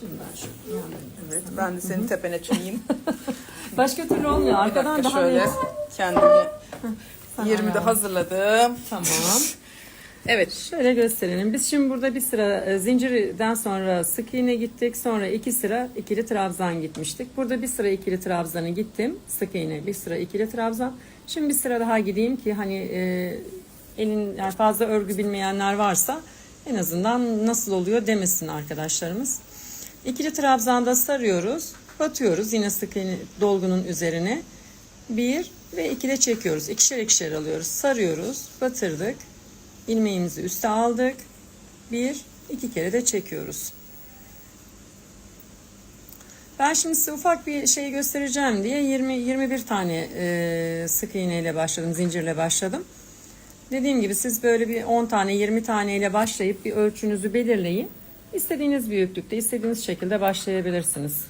Şimdi ben şu Evet, ben de senin tepene çıkayım. Başka türlü olmuyor. Arkadan daha şöyle net. kendimi Sana yerimi de ayarla. hazırladım. Tamam. Evet. Şöyle gösterelim. Biz şimdi burada bir sıra e, zincirden sonra sık iğne gittik. Sonra iki sıra ikili trabzan gitmiştik. Burada bir sıra ikili trabzanı gittim. Sık iğne bir sıra ikili trabzan. Şimdi bir sıra daha gideyim ki hani e, elin yani fazla örgü bilmeyenler varsa en azından nasıl oluyor demesin arkadaşlarımız. İkili trabzanda sarıyoruz. Batıyoruz yine sık iğne dolgunun üzerine. Bir ve iki de çekiyoruz. İkişer ikişer alıyoruz. Sarıyoruz. Batırdık. ilmeğimizi üste aldık. Bir, iki kere de çekiyoruz. Ben şimdi size ufak bir şey göstereceğim diye 20-21 tane e, sık iğneyle başladım, zincirle başladım. Dediğim gibi siz böyle bir 10 tane, 20 tane ile başlayıp bir ölçünüzü belirleyin. İstediğiniz büyüklükte, istediğiniz şekilde başlayabilirsiniz.